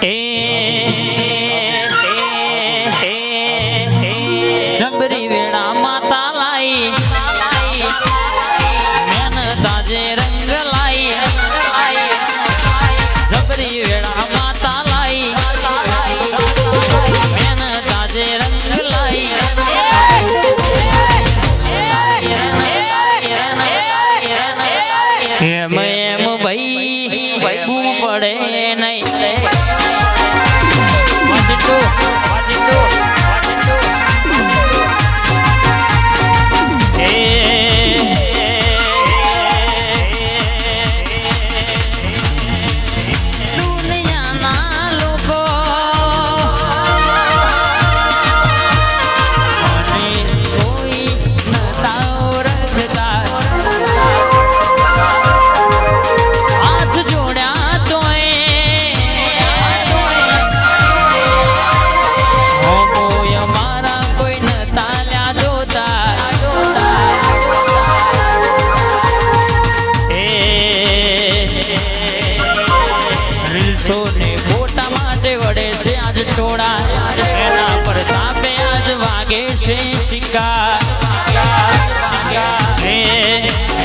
એ જબરી વેળા માતા લાઈ મેન તાજે રંગ ચિંટુ ચિંટુ માણસો ને ખોટા માટે વડે છે આજ ટોળા. એના પર તાપે આજ વાગે છે શિકાર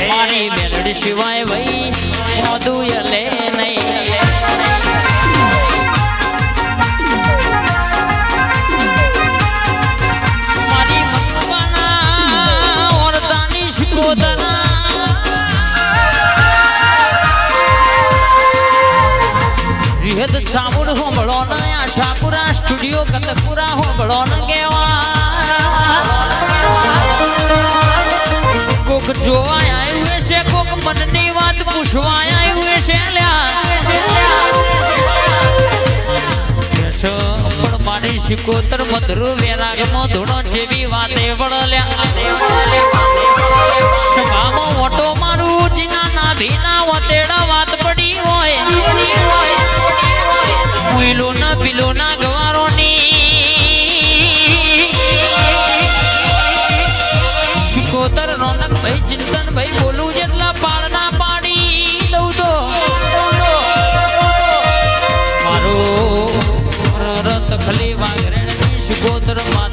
મારી મેલડી સિવાય ભાઈ સાબુડ હોંભળો ને સાપુરા સ્ટુડિયો કતકપુરા હોંભળો ને કેવા કોક જોવા આવ્યું છે કોક મનની વાત પૂછવા આવ્યું છે પણ મારી શિકોતર મધુર વેરાગનો ધૂણો જેવી વાતે વળલ્યા. સભામાં મોટો મારું જીના નાભીના વતેડા વાત પડી હોય. ઉઈલો ના પીલો ના શિકોતર રોનક ભાઈ ચિંતન ભાઈ બોલું જેટલા પાળના પાડી દઉં તો. મારો રથ ખલી વાગરેણની શિકોતર બાપ